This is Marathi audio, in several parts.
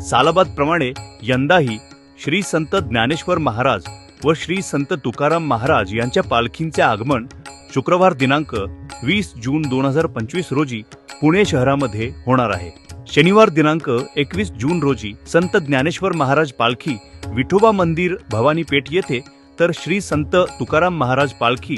सालाबाद प्रमाणे यंदाही श्री संत ज्ञानेश्वर महाराज व श्री संत तुकाराम महाराज यांच्या पालखींचे आगमन शुक्रवार दिनांक वीस जून दोन हजार पंचवीस रोजी पुणे शहरामध्ये होणार आहे. शनिवार दिनांक एकवीस जून रोजी संत ज्ञानेश्वर महाराज पालखी विठोबा मंदिर भवानी पेठ येथे तर श्री संत तुकाराम महाराज पालखी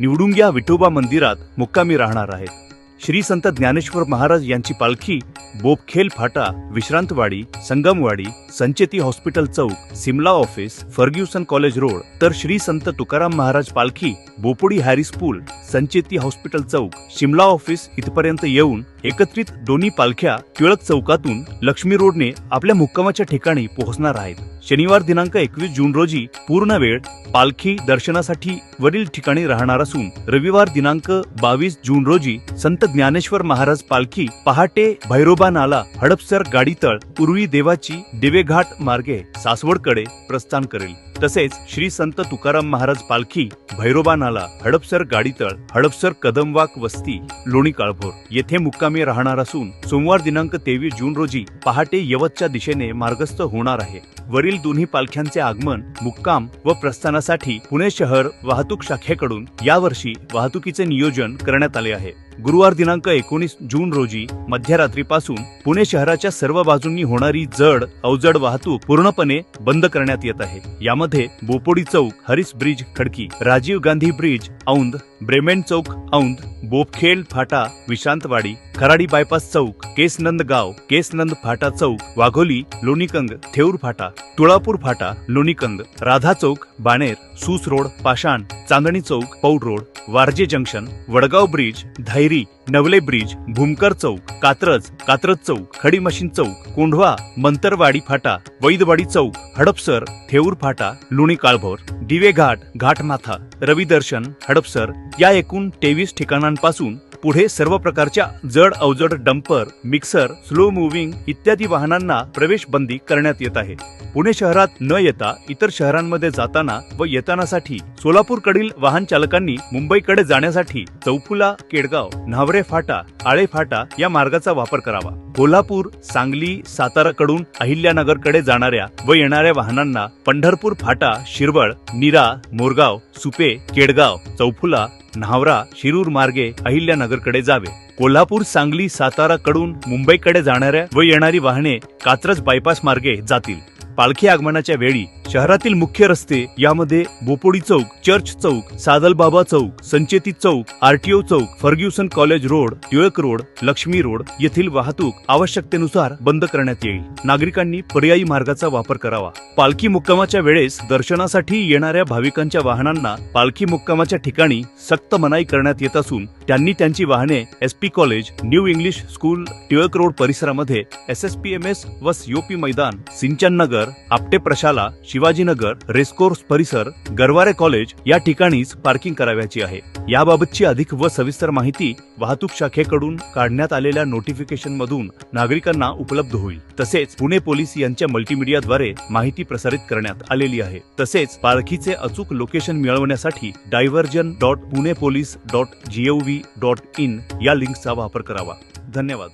निवडुंग्या विठोबा मंदिरात मुक्कामी राहणार आहेत श्री संत ज्ञानेश्वर महाराज यांची पालखी बोपखेल फाटा विश्रांतवाडी संगमवाडी संचेती हॉस्पिटल चौक Simla office Fergusson college road तर श्री संत तुकाराम महाराज पालखी बोपोडी हॅरिस पूल संचेती हॉस्पिटल चौक शिमला ऑफिस इथपर्यंत येऊन एकत्रित दोन्ही पालख्या टिळक चौकातून लक्ष्मी रोडने आपल्या मुक्कामाच्या ठिकाणी पोहोचणार आहेत. शनिवार दिनांक एकवीस जून रोजी पूर्ण वेळ पालखी दर्शनासाठी वरील ठिकाणी राहणार असून रविवार दिनांक बावीस जून रोजी संत ज्ञानेश्वर महाराज पालखी पहाटे भैरोबा नाला हडपसर गाडीतळ पूर्वी देवाची दिवेघाट मार्गे सासवडकडे प्रस्थान करेल. तसेच श्री संत तुकाराम महाराज पालखी भैरोबा नाला हडपसर गाडीतळ हडपसर कदमवाक वस्ती लोणी काळभोर येथे मुक्कामी राहणार असून सोमवार दिनांक तेवीस जून रोजी पहाटे यवतच्या दिशेने मार्गस्थ होणार आहे. वरील दोन्ही पालख्यांचे आगमन मुक्काम व प्रस्थानासाठी पुणे शहर वाहतूक शाखेकडून यावर्षी वाहतुकीचे नियोजन करण्यात आले आहे. गुरुवार दिनांक एकोणीस जून रोजी मध्यरात्रीपासून पुणे शहराच्या सर्व बाजूंनी होणारी जड अवजड वाहतूक पूर्णपणे बंद करण्यात येत आहे. यामध्ये बोपोडी चौक Harris bridge Khadki Rajiv Gandhi bridge Aundh Bremen चौक औंध बोपखेल फाटा विशांतवाडी खराडी बायपास चौक केसनंद गाव केसनंद फाटा चौक वाघोली लोणीकंग थेऊर फाटा तुळापूर फाटा लोणीकंद राधा चौक बाणेर सूस रोड पाषाण चांदणी चौक Paud road Warje junction Wadgaon bridge Dhayari Navale bridge Bhumkar चौक कात्रज कात्रज चौक खडी मशीन चौक कोंढवा मंतरवाडी फाटा वैदवाडी चौक हडपसर थेऊर फाटा लुणी काळभोर दिवे घाट घाटमाथा रविदर्शन हडपसर या एकूण तेवीस ठिकाणांपासून पुढे सर्व प्रकारच्या जड अवजड डंपर मिक्सर स्लो मुव्हिंग इत्यादी वाहनांना प्रवेश बंदी करण्यात येत आहे. पुणे शहरात न येता इतर शहरांमध्ये जाताना व येतानासाठी सोलापूरकडील वाहन चालकांनी मुंबईकडे जाण्यासाठी चौफुला केडगाव न्हावरे फाटा आळे फाटा या मार्गाचा वापर करावा. कोल्हापूर सांगली साताराकडून अहिल्यानगरकडे जाणाऱ्या व येणाऱ्या वाहनांना पंढरपूर फाटा शिरवळ नीरा मोरगाव सुपे केडगाव चौफुला न्हावरा शिरूर मार्गे अहिल्यानगरकडे जावे. कोल्हापूर सांगली सातारा कडून मुंबईकडे जाणाऱ्या व येणारी वाहने कात्रज बायपास मार्गे जातील. पालखी आगमनाच्या वेळी शहरातील मुख्य रस्ते यामध्ये बोपोडी चौक चर्च चौक सादलबाबा चौक संचेती चौक आरटीओ चौक Fergusson college road Tilak road Laxmi road येथील वाहतूक आवश्यकतेनुसार बंद करण्यात येईल. नागरिकांनी पर्यायी मार्गाचा वापर करावा. पालखी मुक्कामाच्या वेळेस दर्शनासाठी येणाऱ्या भाविकांच्या वाहनांना पालखी मुक्कामाच्या ठिकाणी सक्त मनाई करण्यात येत असून त्यांनी त्यांची वाहने S P college new English school Tilak road परिसरामध्ये S S P M S व सीओपी मैदान सिंचन नगर आपटे प्रशाला शिवाजीनगर रेस्कोर्स परिसर गरवारे कॉलेज या ठिकाणीच पार्किंग करावयाची आहे. याबाबतची अधिक व सविस्तर माहिती वाहतूक शाखेकडून काढण्यात आलेल्या नोटिफिकेशन मधून नागरिकांना उपलब्ध होईल. तसेच पुणे पोलीस यांच्या मल्टीमीडियाद्वारे माहिती प्रसारित करण्यात आलेली आहे. तसेच पालखीचे अचूक लोकेशन मिळवण्यासाठी diversion dot Pune police dot G O V dot in या लिंकचा वापर करावा. धन्यवाद.